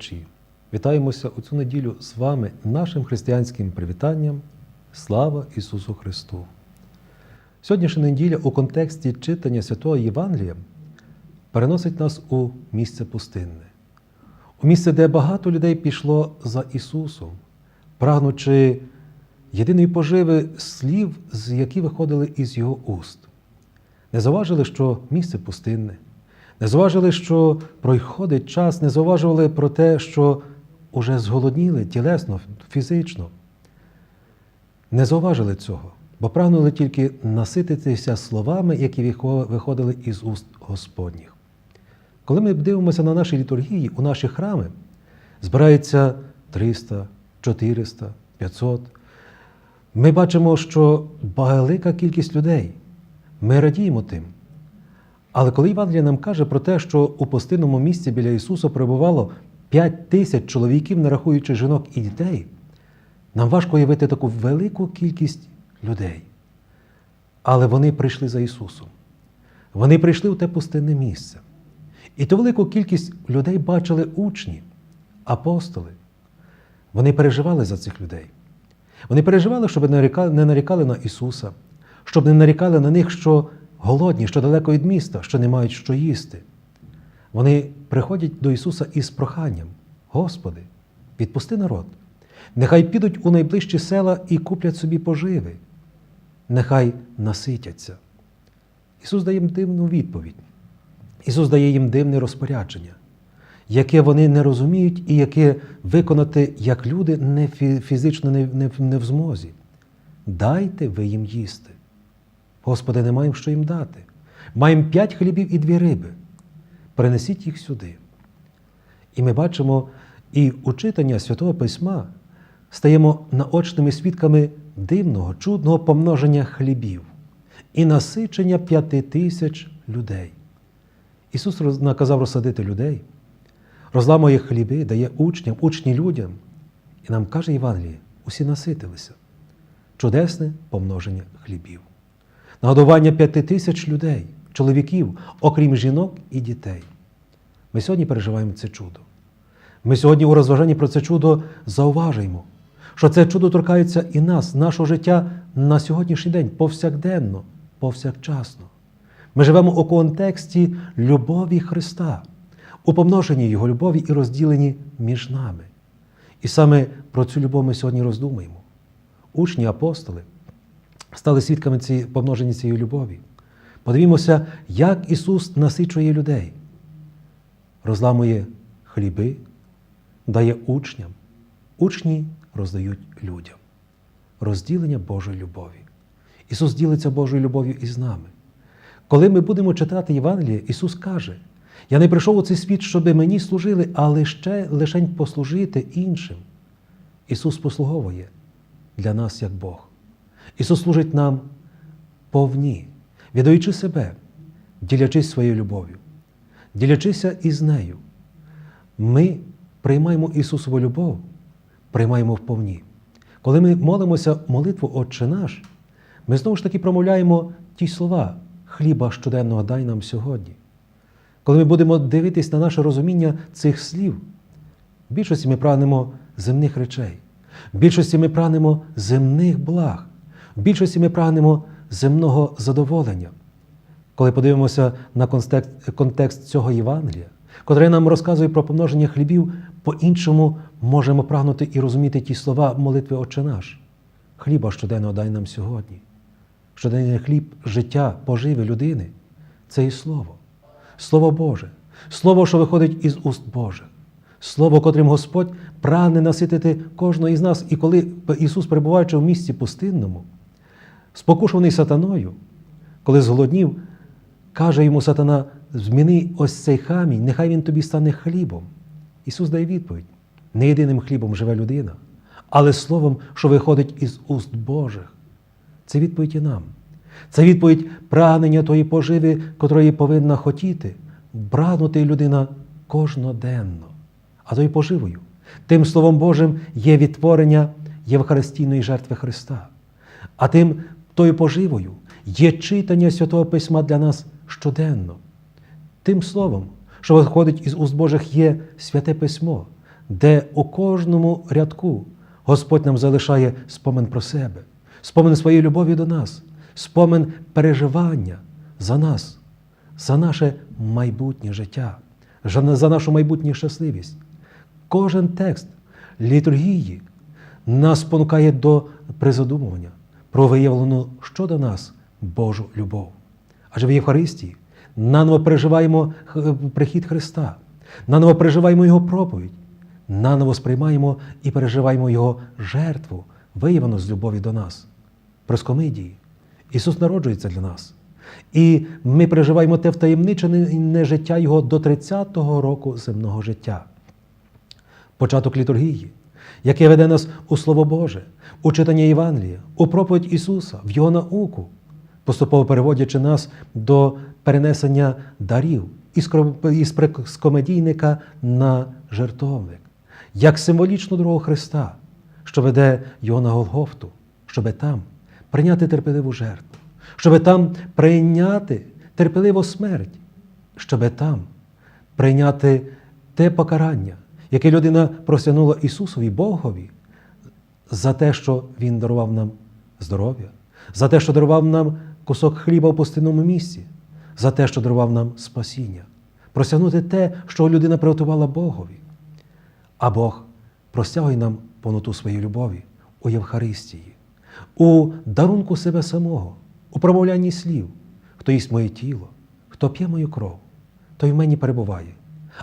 Телеглядачі, вітаємося у цю неділю з вами нашим християнським привітанням. Слава Ісусу Христу! Сьогоднішня неділя у контексті читання Святого Євангелія переносить нас у місце пустинне, у місце, де багато людей пішло за Ісусом, прагнучи єдиної поживи слів, з які виходили із Його уст. Не заважили, що місце пустинне, не заважили, що проходить час, не заважували про те, що уже зголодніли тілесно, фізично. Не зауважили цього, бо прагнули тільки насититися словами, які виходили із уст Господніх. Коли ми дивимося на наші літургії, у наші храми збирається 300, 400, 500. Ми бачимо, що велика кількість людей. Ми радіємо тим. Але коли Євангелія нам каже про те, що у пустинному місці біля Ісуса перебувало 5 тисяч чоловіків, не рахуючи жінок і дітей, нам важко уявити таку велику кількість людей. Але вони прийшли за Ісусом. Вони прийшли в те пустинне місце. І ту велику кількість людей бачили учні, апостоли. Вони переживали за цих людей. Вони переживали, щоб не нарікали на Ісуса, щоб не нарікали на них, що голодні, що далеко від міста, що не мають що їсти. Вони приходять до Ісуса із проханням: Господи, відпусти народ. Нехай підуть у найближчі села і куплять собі поживи, нехай наситяться. Ісус дає їм дивну відповідь. Ісус дає їм дивне розпорядження, яке вони не розуміють і яке виконати як люди не фізично не, в змозі. Дайте ви їм їсти. Господи, не маємо що їм дати. Маємо п'ять хлібів і дві риби. Принесіть їх сюди. І ми бачимо, і у читання Святого Письма стаємо наочними свідками дивного, чудного помноження хлібів і насичення п'яти тисяч людей. Ісус наказав розсадити людей, розламує хліби, дає учням, учні людям. І нам каже Євангеліє, усі наситилися. Чудесне помноження хлібів. Нагодування п'яти тисяч людей, чоловіків, окрім жінок і дітей. Ми сьогодні переживаємо це чудо. Ми сьогодні у розважанні про це чудо зауважуємо, що це чудо торкається і нас, нашого життя на сьогоднішній день, повсякденно, повсякчасно. Ми живемо у контексті любові Христа, у помноженні Його любові і розділенні між нами. І саме про цю любов ми сьогодні роздумуємо. Учні, апостоли стали свідками цієї помноження цієї любові. Подивімося, як Ісус насичує людей, розламує хліби, дає учням, учні роздають людям. Розділення Божої любові. Ісус ділиться Божою любов'ю із нами. Коли ми будемо читати Євангеліє, Ісус каже: Я не прийшов у цей світ, щоб мені служили, а лише лишень послужити іншим. Ісус послуговує для нас як Бог. Ісус служить нам повні, віддаючи себе, ділячись своєю любов'ю, ділячися із нею. Ми приймаємо Ісусову любов, приймаємо вповні. Коли ми молимося молитву Отче наш, ми знову ж таки промовляємо ті слова хліба щоденного дай нам сьогодні. Коли ми будемо дивитись на наше розуміння цих слів, в більшості ми прагнемо земних речей, в більшості ми прагнемо земних благ, в більшості ми прагнемо земного задоволення. Коли подивимося на контекст, контекст цього Євангелія, котрий нам розказує про помноження хлібів, по-іншому можемо прагнути і розуміти ті слова молитви Отче наш. Хліба щоденного дай нам сьогодні. Щоденний хліб життя, поживи людини це і Слово, Слово Боже, Слово, що виходить із уст Божих, Слово, котрим Господь прагне наситити кожного із нас. І коли Ісус, перебуваючи в місці пустинному, спокушений сатаною, коли зголоднів, каже йому сатана: зміни ось цей хамінь, нехай він тобі стане хлібом. Ісус дає відповідь: не єдиним хлібом живе людина, але словом, що виходить із уст Божих. Це відповідь і нам. Це відповідь прагнення тої поживи, котрої повинна хотіти, прагнути людина кожноденно. А тою поживою, тим Словом Божим є відтворення Євхаристійної жертви Христа. А тим тою поживою є читання Святого Письма для нас щоденно. Тим словом, що виходить із уст Божих, є святе письмо, де у кожному рядку Господь нам залишає спомин про себе, спомин своєї любові до нас, спомин переживання за нас, за наше майбутнє життя, за нашу майбутню щасливість. Кожен текст літургії нас спонукає до призадумування про виявлену щодо нас Божу любов. Адже в Євхаристії наново переживаємо прихід Христа, наново переживаємо Його проповідь, наново сприймаємо і переживаємо Його жертву, виявлену з любові до нас. Проскомидії. Ісус народжується для нас. І ми переживаємо те втаємничене життя Його до 30-го року земного життя початок літургії, яке веде нас у Слово Боже, у читання Євангелія, у проповідь Ісуса, в Його науку, поступово переводячи нас до перенесення дарів із комедійника на жертовник, як символічну дорогу Христа, що веде Його на Голгофту, щоби там прийняти терпеливу жертву, щоби там прийняти терпеливу смерть, щоби там прийняти те покарання, яке людина простягнула Ісусові Богові за те, що Він дарував нам здоров'я, за те, що дарував нам кусок хліба в пустинному місці, за те, що дарував нам спасіння, простягнути те, що людина приготувала Богові. А Бог простягує нам повноту своєї любові у Євхаристії, у дарунку себе самого, у промовлянні слів, хто їсть моє тіло, хто п'є мою кров, той в мені перебуває,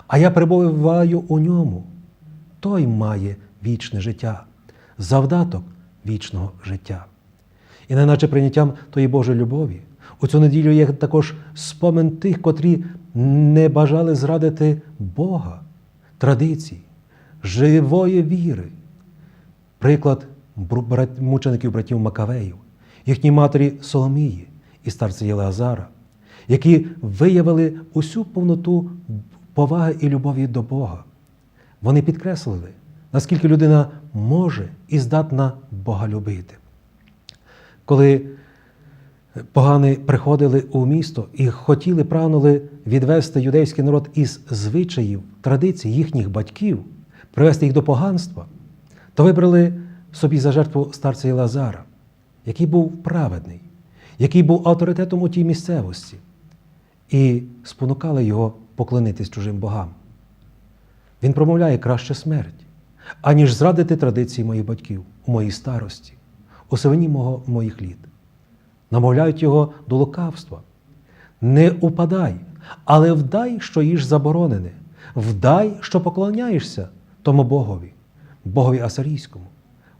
а я перебуваю у ньому, той має вічне життя, завдаток вічного життя. І неначе прийняттям тої Божої любові, у цю неділю є також спомин тих, котрі не бажали зрадити Бога, традицій, живої віри. Приклад мучеників братів Макавеїв, їхній матері Соломії і старця Єлеазара, які виявили усю повноту поваги і любові до Бога. Вони підкреслили, наскільки людина може і здатна Бога любити. Коли погани приходили у місто і хотіли, прагнули відвести юдейський народ із звичаїв, традицій їхніх батьків, привести їх до поганства, то вибрали собі за жертву старця Лазара, який був праведний, який був авторитетом у тій місцевості, і спонукали його поклонитись чужим богам. Він промовляє краще смерть, аніж зрадити традиції моїх батьків у моїй старості, у сивині мого моїх літ. Намовляють його до лукавства. Не упадай, але вдай, що їж заборонене, вдай, що поклоняєшся тому Богові, Богові Асарійському.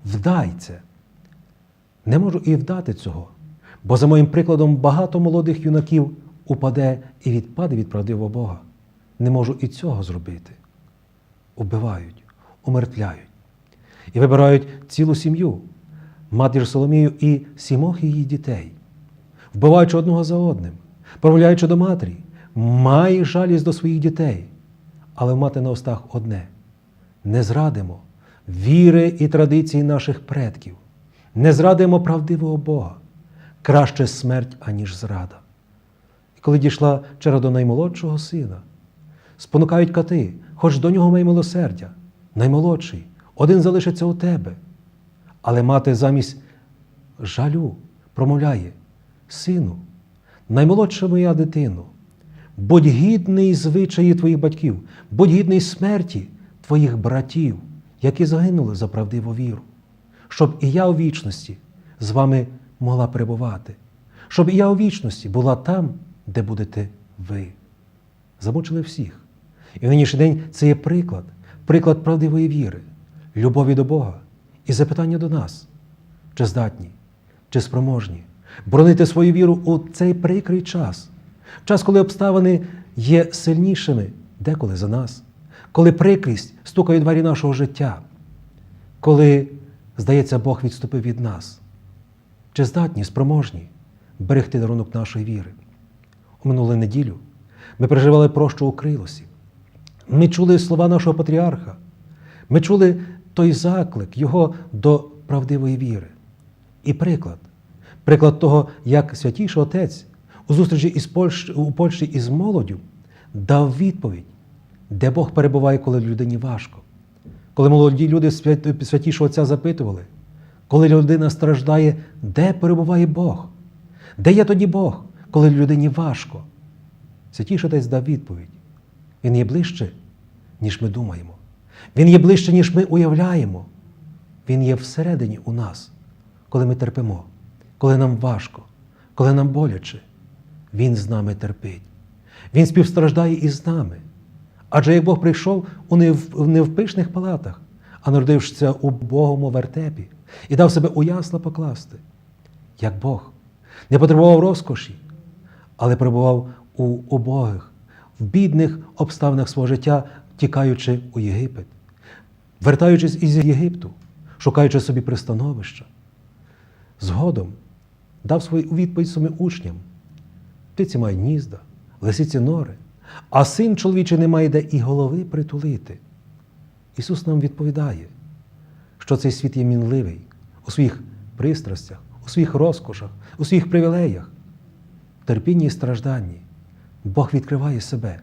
Вдай це. Не можу і вдати цього, бо за моїм прикладом багато молодих юнаків упаде і відпаде від правдивого Бога. Не можу і цього зробити. Убивають, умертвляють і вибирають цілу сім'ю, матір Соломію і сімох її дітей, вбиваючи одного за одним, промовляючи до матері, май жалість до своїх дітей, але мати на устах одне: не зрадимо віри і традицій наших предків, не зрадимо правдивого Бога, краще смерть, аніж зрада. І коли дійшла черга до наймолодшого сина, спонукають кати, хоч до нього май милосердя, наймолодший, один залишиться у тебе. Але мати замість жалю промовляє: Сину, наймолодша моя дитину, будь гідний звичаї твоїх батьків, будь гідний смерті твоїх братів, які загинули за правдиву віру, щоб і я у вічності з вами могла перебувати, щоб і я у вічності була там, де будете ви. Замучили всіх. І в нинішній день це є приклад, приклад правдивої віри, любові до Бога і запитання до нас, чи здатні, чи спроможні боронити свою віру у цей прикрий час, час, коли обставини є сильнішими деколи за нас, коли прикрість стукає у двері нашого життя, коли, здається, Бог відступив від нас, чи здатні, спроможні берегти дарунок нашої віри. У минулу неділю ми переживали прощу у Крилосі. Ми чули слова нашого патріарха. Ми чули той заклик Його до правдивої віри. І приклад, приклад того, як святійший отець у зустрічі із Польщ, у Польщі із молоддю дав відповідь, де Бог перебуває, коли людині важко. Коли молоді люди святішого Отця запитували, коли людина страждає, де перебуває Бог? Де є тоді Бог, коли людині важко? Святіший Отець дав відповідь. Він є ближче, ніж ми думаємо. Він є ближче, ніж ми уявляємо. Він є всередині у нас, коли ми терпимо, коли нам важко, коли нам боляче. Він з нами терпить. Він співстраждає із нами. Адже як Бог прийшов у не в, пишних палатах, а народившися у Богому вертепі і дав себе у ясла покласти, як Бог не потребував розкоші, але перебував у убогих, в бідних обставинах свого життя, тікаючи у Єгипет, вертаючись із Єгипту, шукаючи собі пристановища. Згодом дав свою відповідь своїм учням. Птиці мають гнізда, лисиці нори, а син чоловічий не має де і голови притулити. Ісус нам відповідає, що цей світ є мінливий у своїх пристрастях, у своїх розкошах, у своїх привілеях, терпінні і стражданні. Бог відкриває себе,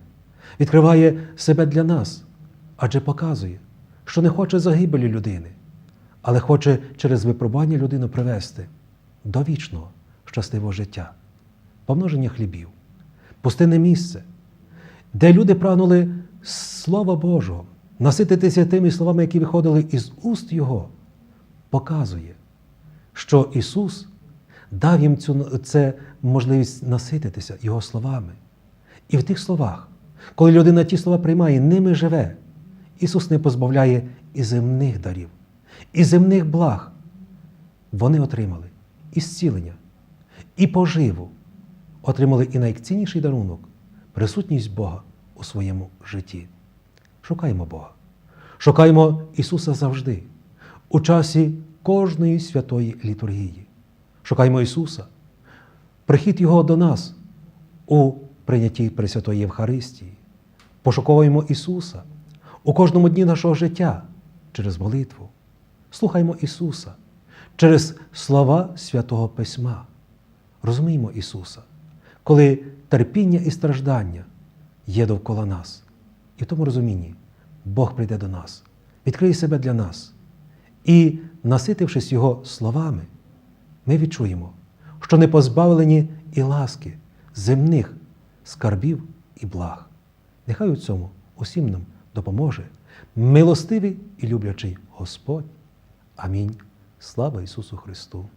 відкриває себе для нас, адже показує, що не хоче загибелі людини, але хоче через випробування людину привести до вічного щасливого життя, помноження хлібів, пустинне місце, де люди прагнули Слова Божого, насититися тими словами, які виходили із уст Його, показує, що Ісус дав їм цю це можливість насититися Його словами. І в тих словах, коли людина ті слова приймає, ними живе, Ісус не позбавляє і земних дарів, і земних благ. Вони отримали і зцілення, і поживу, отримали і найцінніший дарунок присутність Бога у своєму житті. Шукаємо Бога. Шукаємо Ісуса завжди, у часі кожної святої літургії. Шукаємо Ісуса, прихід Його до нас у прийнятті Пресвятої Євхаристії. Пошуковуємо Ісуса у кожному дні нашого життя через молитву. Слухаймо Ісуса через слова Святого Письма. Розуміємо Ісуса, коли терпіння і страждання є довкола нас. І в тому розумінні Бог прийде до нас, відкриє себе для нас. І, наситившись Його словами, ми відчуємо, що не позбавлені і ласки земних скарбів і благ. Нехай у цьому усім нам допоможе милостивий і люблячий Господь. Амінь. Слава Ісусу Христу!